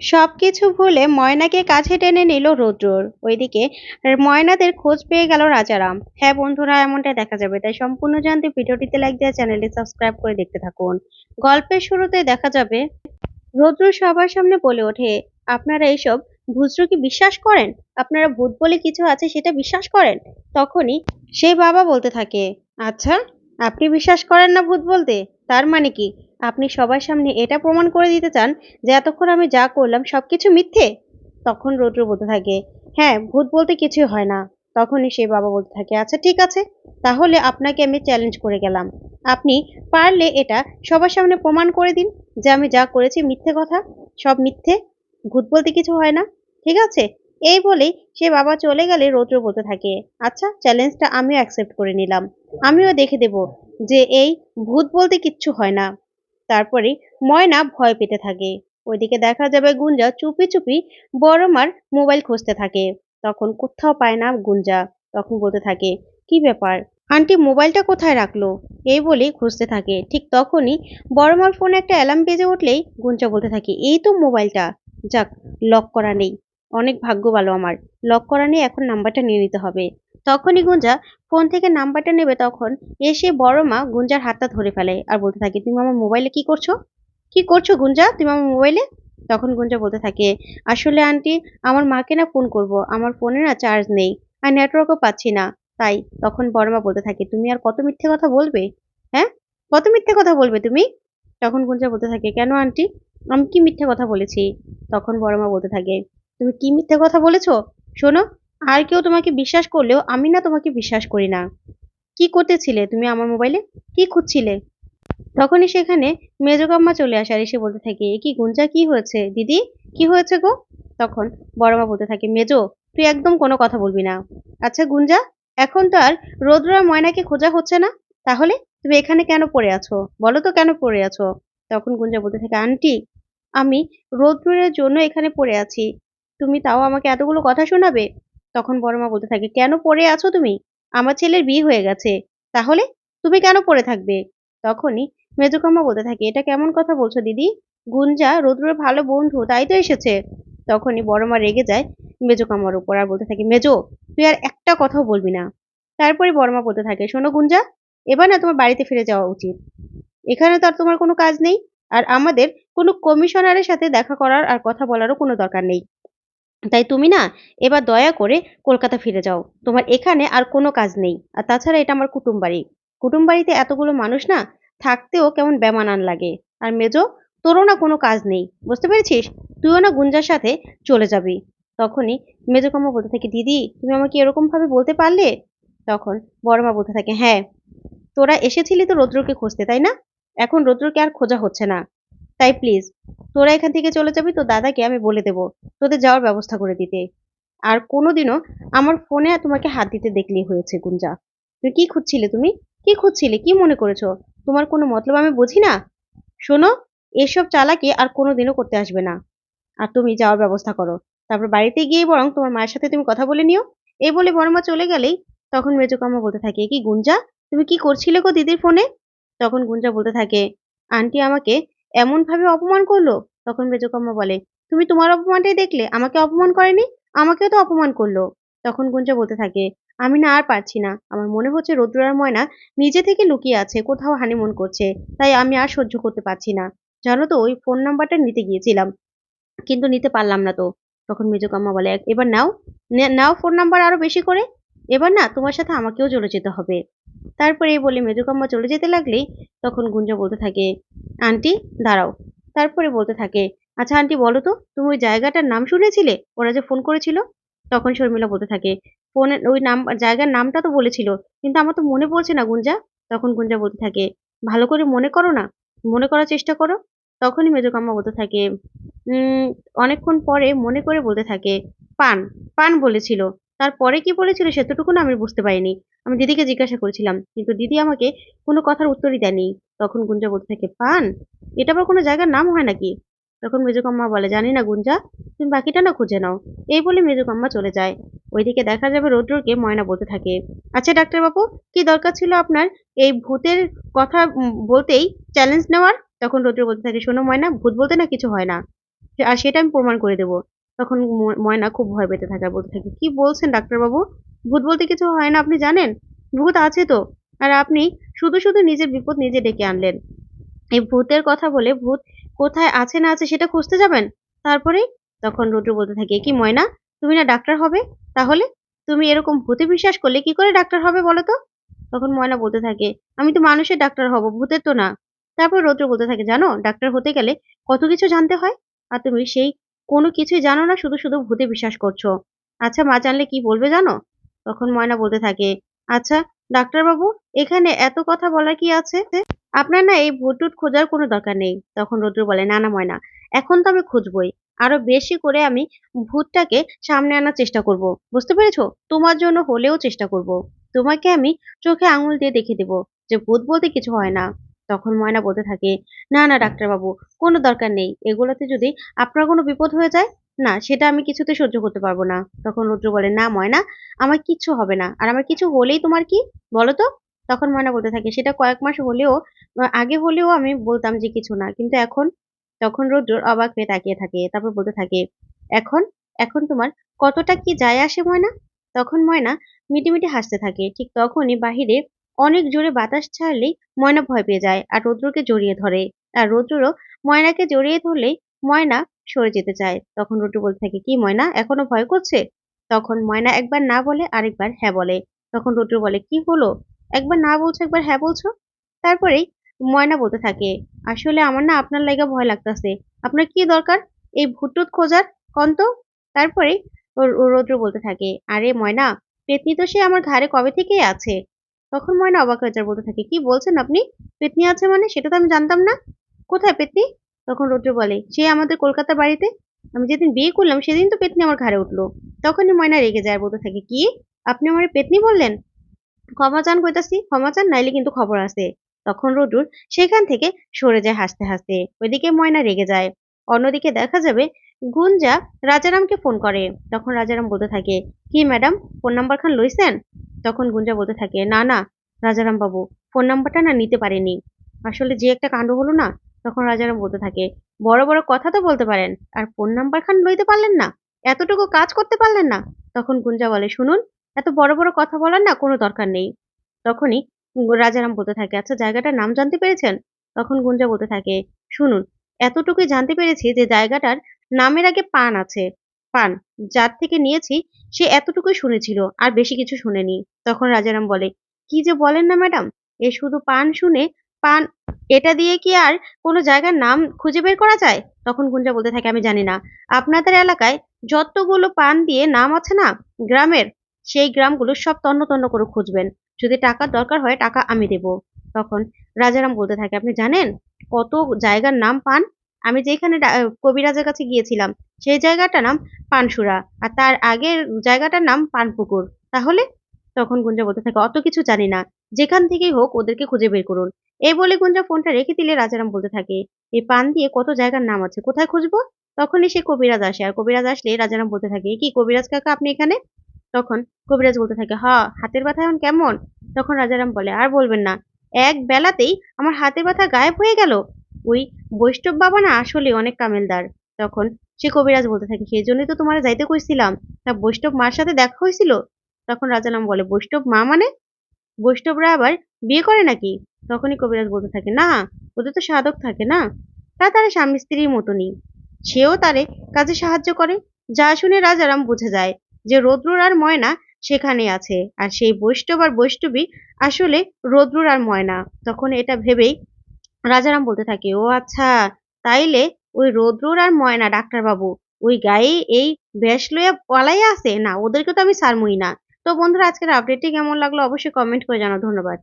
সবকিছু ভুলে ময়নাকে কাছে টেনে নিল রৌদ্রর। ওইদিকে ময়নাদের খোঁজ পেয়ে গেল রাজারাম। হ্যাঁ বন্ধুরা, এমনটাই দেখা যাবে। তাই সম্পূর্ণ জানতে ভিডিওটিতে লাইক দেওয়া চ্যানেলটি সাবস্ক্রাইব করে দেখতে থাকুন। গল্পের শুরুতে দেখা যাবে রৌদ্র সবার সামনে বলে ওঠে, আপনারা এইসব ভুজরু কি বিশ্বাস করেন? আপনারা ভূত বলে কিছু আছে সেটা বিশ্বাস করেন? তখনই সেই বাবা বলতে থাকে আচ্ছা আপনি বিশ্বাস করেন না ভূত বলতে? তার মানে কি? আপনি সবার সামনে এটা প্রমাণ করে দিতে চান যে এতক্ষণ আমি যা করলাম সবকিছু মিথ্যে? তখন রৌদ্র বলতে থাকে হ্যাঁ ভূত বলতে কিছুই হয় না। তখনই সে বাবা বলতে থাকে আচ্ছা ঠিক আছে, তাহলে আপনাকে আমি চ্যালেঞ্জ করে গেলাম। আপনি পারলে এটা সবার সামনে প্রমাণ করে দিন যে আমি যা করেছি মিথ্যে কথা, সব মিথ্যে, ভূত বলতে কিছু হয় না, ঠিক আছে? এই বলেই সে বাবা চলে গেলে রৌদ্র বলতে থাকে আচ্ছা চ্যালেঞ্জটা আমিও অ্যাকসেপ্ট করে নিলাম। আমিও দেখে দেব যে এই ভূত বলতে কিচ্ছু হয় না। তারপরে ময়না ভয় পেতে থাকে। ওইদিকে দেখা যাবে গুঞ্জা চুপি চুপি বড় মার মোবাইল খুঁজতে থাকে। তখন কোথাও পায় না গুঞ্জা। তখন বলতে থাকে, কি ব্যাপার? আন্টি মোবাইলটা কোথায় রাখল? এই বলেই খুঁজতে থাকে। ঠিক তখনই বড় মার ফোনে একটা অ্যালার্ম বেজে উঠলেই গুঞ্জা বলতে থাকে, এই তো মোবাইলটা। যাক, লক করা নেই। অনেক ভাগ্য ভালো আমার। লক করা নেই, এখন নাম্বারটা নিয়ে নিতে হবে। তখনই গুঞ্জা ফোন থেকে নাম্বারটা নেবে তখন এসে বড় মা গুঞ্জার হাতটা ধরে ফেলে আর বলতে থাকে, তুমি আমার মোবাইলে কি করছ? কি করছ গুঞ্জা? তুমি আমার মোবাইলে তখন গুঞ্জা বলতে থাকে, আসলে আন্টি আমার মাকে না ফোন করব। আমার ফোনে না চার্জ নেই। আর নেটওয়ার্কও পাচ্ছি না। তাই তখন বড় মা বলতে থাকে, তুমি আর কত মিথ্যে কথা বলবে? হ্যাঁ? কত মিথ্যে কথা বলবে তুমি? তখন গুঞ্জা বলতে থাকে, কেন আন্টি আমি কি মিথ্যে কথা বলেছি? তখন বড় মা বলতে থাকে, তুমি কি মিথ্যে কথা বলেছ? শোনো আর কেউ তোমাকে বিশ্বাস করলেও আমি না তোমাকে বিশ্বাস করি না। কি করতেছিলে তুমি আমার মোবাইলে কি খুঁজছিলে? তখনই সেখানে মেজকাম্মা চলে আসে আর এসে বলতে থাকে, "এ কি গুঞ্জা, কি হয়েছে? দিদি, কি হয়েছে গো? তখন বড় মা বলতে থাকে, মেজো, তুই একদম কোনো কথা বলবি না। আচ্ছা গুঞ্জা, এখন তো আর রৌদ্র ময়নাকে খোঁজা হচ্ছে না। তাহলে তুমি এখানে কেন পড়ে আছো? বলো তো কেন পড়ে আছো? তখন গুঞ্জা বলতে থাকে, আন্টি, আমি রৌদ্রের জন্য এখানে পড়ে আছি। তুমি তাও আমাকে এতগুলো কথা শোনাবে? তখন বড় মা বলতে থাকে, কেন পড়ে আছো তুমি? আমার ছেলের বিয়ে হয়ে গেছে। তাহলে তুমি কেন পড়ে থাকবে? তখনই মেজকাম্মা বলতে থাকে, এটা কেমন কথা বলছো দিদি? গুঞ্জা, রৌদ্রের ভালো বন্ধু, তাই তো এসেছে? তখনই বড় মা রেগে যায় মেজকাম্মার উপর আর বলতে থাকে, মেজো, তুই আর একটা কথাও বলবি না। তারপরে বড় মা বলতে থাকে, শোনো গুঞ্জা, এবার না তোমার বাড়িতে ফিরে যাওয়া উচিত। এখানে তো আর তোমার কোনো কাজ নেই, আর আমাদের কোনো কমিশনারের সাথে দেখা করার আর কথা বলারও কোনো দরকার নেই। তাই তুমি না এবার দয়া করে কলকাতা ফিরে যাও। তোমার এখানে আর কোনো কাজ নেই। আর তাছাড়া এটা আমার কুটুম বাড়ি। কুটুম বাড়িতে এতগুলো মানুষ না থাকতেও কেমন বেমানান লাগে। আর মেজো, তোরও না কোনো কাজ নেই। বুঝতে পেরেছিস? তুইও না গুঞ্জার সাথে চলে যাবি। তখনই মেজকাম্মা বলতে থাকে, দিদি, তুমি আমাকে এরকম ভাবে বলতে পারলে? তখন বড় মা বলতে থাকে হ্যাঁ তোরা এসেছিলি তো রৌদ্রকে খুঁজতে, তাই না? এখন রৌদ্রকে আর খোঁজা হচ্ছে না। তাই প্লিজ তোরা এখান থেকে চলে যাবি তো দাদাকে আমি বলে দেবো তোদের যাওয়ার ব্যবস্থা করে দিতে। আর কোনোদিনও আমার ফোনে তোমাকে হাত দিতে দেখলেই হয়েছে গুঞ্জা। তুমি কি খুঁজছিলে তুমি? কি খুঁজছিলে? কি মনে করেছ? তোমার কোনো মতলব আমি বুঝি না? শোনো, এসব চালাকি আর কোনোদিনও করতে আসবে না। আর তুমি যাওয়ার ব্যবস্থা করো। তারপর বাড়িতে গিয়ে বরং তোমার মায়ের সাথে তুমি কথা বলে নিও। এই বলে বড়মা চলে গেলেই তখন মেজকাম্মা বলতে থাকে, কি গুঞ্জা? তুমি কি করছিলে গো দিদির ফোনে? তখন গুঞ্জা বলতে থাকে, আন্টি আমাকে এমন ভাবে অপমান করল? তখন মেজকাম্মা বলে, তুমি তোমার অপমানটাই দেখলে, আমাকে অপমান করেনি? আমাকেও তো অপমান করল। তখন গুঞ্জা বলতে থাকে, আমি না আর পারছি না। আমার মনে হচ্ছে রৌদ্রার ময়না নিজে থেকে লুকিয়ে আছে, কোথাও হানিমুন করছে, তাই আমি আর সহ্য করতে পারছি না। জানো তো, ওই ফোন নাম্বারটা নিতে গিয়েছিলাম, কিন্তু নিতে পারলাম না তো। তখন মেজকাম্মা বলে, এবার নাও নাও ফোন নাম্বার আরও বেশি করে। এবার না, তোমার সাথে আমাকেও চলে যেতে হবে। তারপরে বলে মেজকাম্মা চলে যেতে লাগলেই? তখন গুঞ্জা বলতে থাকে আন্টি, দাঁড়াও। তারপরে বলতে থাকে আচ্ছা আন্টি, বলো তো, তুমি ওই জায়গাটার নাম শুনেছিলে? ওরা যে ফোন করেছিল? তখন শর্মিলা বলতে থাকে ফোনে ওই নাম, জায়গার নামটা তো বলেছিল, কিন্তু আমার তো মনে পড়ছে না গুঞ্জা। তখন গুঞ্জা বলতে থাকে, ভালো করে মনে করো না, মনে করার চেষ্টা করো। তখনই মেজকাম্মা বলতে থাকে অনেকক্ষণ পরে মনে করে বলতে থাকে, পান পান বলেছিল। তারপরে কি বলেছিল সেতটুকু না আমি বুঝতে পারিনি। আমি দিদিকে জিজ্ঞাসা করেছিলাম, কিন্তু দিদি আমাকে কোনো কথার উত্তরই দেয়নি তখন গুঞ্জা বলতে থাকে, পান, এটা আবার কোনো জায়গার নাম হয় নাকি? তখন মেজকাম্মা বলে, জানি না গুঞ্জা, তুমি বাকিটা না খুঁজে নাও। এই বলে মেজকাম্মা চলে যায়। ওইদিকে দেখা যাবে রৌদ্রকে ময়না বলতে থাকে আচ্ছা ডাক্তারবাবু, কি দরকার ছিল আপনার এই ভূতের কথা বলতেই চ্যালেঞ্জ নেওয়ার? তখন রৌদ্র বলতে থাকে, শোনো ময়না, ভূত বলতে না কিছু হয় না। আর সেটা আমি প্রমাণ করে দেবো। তখন ময়না খুব ভয় পেতে থাকে বলতে থাকে, কি বলছেন ডাক্তারবাবু? ভূত বলতে কিছু হয় না, আপনি জানেন? ভূত আছে তো। আর আপনি শুধু শুধু নিজের বিপদ নিজে ডেকে আনলেন। এই ভূতের কথা বলে ভূত কোথায় আছে না আছে সেটা খুঁজতে যাবেন? তারপরে তখন রুদ্র বলতে থাকে, কি ময়না, তুমি না ডাক্তার হবে? তাহলে তুমি এরকম ভূতে বিশ্বাস করলে কি করে ডাক্তার হবে বলো তো? তখন ময়না বলতে থাকে, আমি তো মানুষের ডাক্তার হব, ভূতের তো না। তারপর রৌদ্র বলতে থাকে, জানো, ডাক্তার হতে গেলে কত কিছু জানতে হয়। আর তুমি সেই কোনো কিছুই জানো না, শুধু শুধু ভূতে বিশ্বাস করছ। আচ্ছা মা জানলে কি বলবে জানো? তখন ময়না বলতে থাকে আচ্ছা ডাক্তারবাবু, এখানে এত কথা বলার কি আছে? আপনার না এই ভূত টুত খোঁজার কোনো দরকার নেই। তখন রৌদ্র বলে, না না, ময়না, এখন তো আমি খুঁজবই। আরও বেশি করে আমি ভূতটাকে সামনে আনার চেষ্টা করব। বুঝতে পেরেছ? তোমার জন্য হলেও চেষ্টা করব। তোমাকে আমি চোখে আঙুল দিয়ে দেখে দেবো যে ভূত বলতে কিছু হয় না। তখন ময়না বলতে থাকে, না না, ডাক্তারবাবু, কোনো দরকার নেই। এগুলোতে যদি আপনার কোনো বিপদ হয়ে যায়, না, সেটা আমি কিছুতে সহ্য করতে পারব না। তখন রুদ্র বলে, না, ময়না, আমার কিচ্ছু হবে না। আর আমার কিছু হলেই তোমার কি? বলো তো? তখন ময়না বলতে থাকে, সেটা কয়েক মাস হলেও, আগে হলেও আমি বলতাম যে কিছু না। কিন্তু এখন? তখন রুদ্র অবাক হয়ে তাকিয়ে থাকে, তারপর বলতে থাকে, এখন এখন তোমার কতটা কি যায় আসে ময়না? তখন ময়না মিটিমিটি হাসতে থাকে। ঠিক তখনই বাহিরে অনেক জোরে বাতাস ছাড়লেই ময়না ভয় পেয়ে যায় আর রৌদ্রকে জড়িয়ে ধরে। আর রৌদ্রও ময়নাকে জড়িয়ে ধরলেই ময়না সরে যেতে চায়। তখন রৌদ্র বলতে থাকে, কি ময়না, এখনও ভয় করছে? তখন ময়না একবার না বলে আরেকবার হ্যাঁ বলে। তখন রৌদ্র বলে, কি হলো? একবার না বলছো, একবার হ্যাঁ বলছো? তারপরেই ময়না বলতে থাকে, আসলে আমার না আপনার লাগা ভয় লাগতাছে। আপনার কি দরকার? এই ভুটুত খোঁজার কন্ত? তারপরে রৌদ্র বলতে থাকে, আরে ময়না, পেতনি তো সে আমার ঘাড়ে কবে থেকেই আছে? তখন ময়না অবাক হয়ে যায় বলতে থাকে, কি বলছেন আপনি? পেতনি আছে মানে? সেটা তো আমি জানতাম না। কোথায় পেতনি? তখন রৌদ্র বলে, সে আমাদের কলকাতা বাড়িতে। আমি যেদিন বিয়ে করলাম, সেদিন তো পেতনি আমার ঘাড়ে উঠল। তখনই ময়না রেগে যায় বলতে থাকে, কি? আপনি আমার পেতনি বললেন? ক্ষমা চান কইতাছি, ক্ষমা চান, নাইলে কিন্তু খবর আছে। তখন রোদ্রুর সেখান থেকে সরে যায় হাসতে হাসতে। ওইদিকে ময়না রেগে যায়। অন্যদিকে দেখা যাবে, গুঞ্জা রাজারামকে ফোন করে। তখন রাজারাম বলতে থাকে, কি ম্যাডাম, ফোন নাম্বার খান লইছেন? তখন গুঞ্জা বলতে থাকে, না না, রাজারাম বাবু ফোন নাম্বারটা না নিতে পারেনি। আসলে যে একটা কাণ্ড হলো না, তখন রাজারাম বলতে থাকে, বড় বড় কথা তো বলতে পারেন, আর ফোন নাম্বার খান লইতে পারলেন না, এতটুকু কাজ করতে পারলেন না। তখন গুঞ্জা বলে, শুনুন, এত বড় বড় কথা বলার না কোনো দরকার নেই। তখনই রাজারাম বলতে থাকে আচ্ছা জায়গাটার নাম জানতে পেরেছেন? তখন গুঞ্জা বলতে থাকে, শুনুন, এতটুকুই জানতে পেরেছি যে জায়গাটার নামের আগে পান আছে পান যার থেকে নিয়েছি সে এতটুকুই শুনেছিল আর বেশি কিছু শুনেনি। তখন রাজারাম বলে, কি যে বলেন না ম্যাডাম, এ শুধু পান শুনে, পান, এটা দিয়ে কি আর কোনো জায়গার নাম খুঁজে বের করা যায়? তখন গুঞ্জা বলতে থাকে, আমি জানি না। আপনাদের এলাকায় যতগুলো পান দিয়ে নাম আছে না, গ্রামের, সেই গ্রামগুলো সব তন্ন তন্ন করে খুঁজবেন। যদি টাকার দরকার হয়, টাকা আমি দেব। তখন রাজারাম বলতে থাকে, আপনি জানেন কত জায়গার নাম পান? আমি যেখানে কবিরাজের কাছে গিয়েছিলাম, সেই জায়গাটার নাম পানসুরা। আর তার আগের জায়গাটার নাম পানপুকুর। তাহলে তখন গুঞ্জা বলতে থাকে, অত কিছু জানি না। যেখান থেকেই হোক ওদেরকে খুঁজে বের করুন। এই বলে গুঞ্জা ফোনটা রেখে দিলে রাজারাম বলতে থাকে, এই পান দিয়ে কত জায়গার নাম আছে, কোথায় খুঁজবো? তখনই সে কবিরাজ আসে। আর কবিরাজ আসলে রাজারাম বলতে থাকে কি কবিরাজ কাকা আপনি এখানে? তখন কবিরাজ বলতে থাকে, হ, হাতের ব্যথা এখন কেমন? তখন রাজারাম বলে, আর বলবেন না। এক বেলাতেই আমার হাতের ব্যথা গায়েব হয়ে গেল। ওই বৈষ্ণব বাবা না আসলে অনেক কামেলদার। তখন সে কবিরাজ বলতে থাকে সেই জন্যই তো তোমার যাইতে কইছিলাম। তা বৈষ্ণব মার সাথে দেখা হয়েছিল তখন রাজারাম বলে, বৈষ্ণব মা মানে? বৈষ্ণবরা আবার বিয়ে করে নাকি? তখনই কবিরাজ বলতে থাকে, না, ওদের তো সাধক থাকে না। তা তারা স্বামী স্ত্রীর মতনই। সেও তারে কাজে সাহায্য করে। যা শুনে রাজারাম বুঝে যায় যে রৌদ্রর আর ময়না সেখানে আছে। আর সেই বৈষ্ণব আর বৈষ্ণবী আসলে রৌদ্রর আর ময়না। তখন এটা ভেবেই রাজারাম বলতে থাকে, ও আচ্ছা তাইলে ওই রৌদ্রর আর ময়না ডাক্তারবাবু, ওই গায়ে এই বেশ লইয়া পলাইয়া আছে? না, ওদেরকে তো আমি সারমই না। তো বন্ধুরা, আজকের আপডেটটি কেমন লাগল অবশ্যই কমেন্ট করে জানাও। ধন্যবাদ।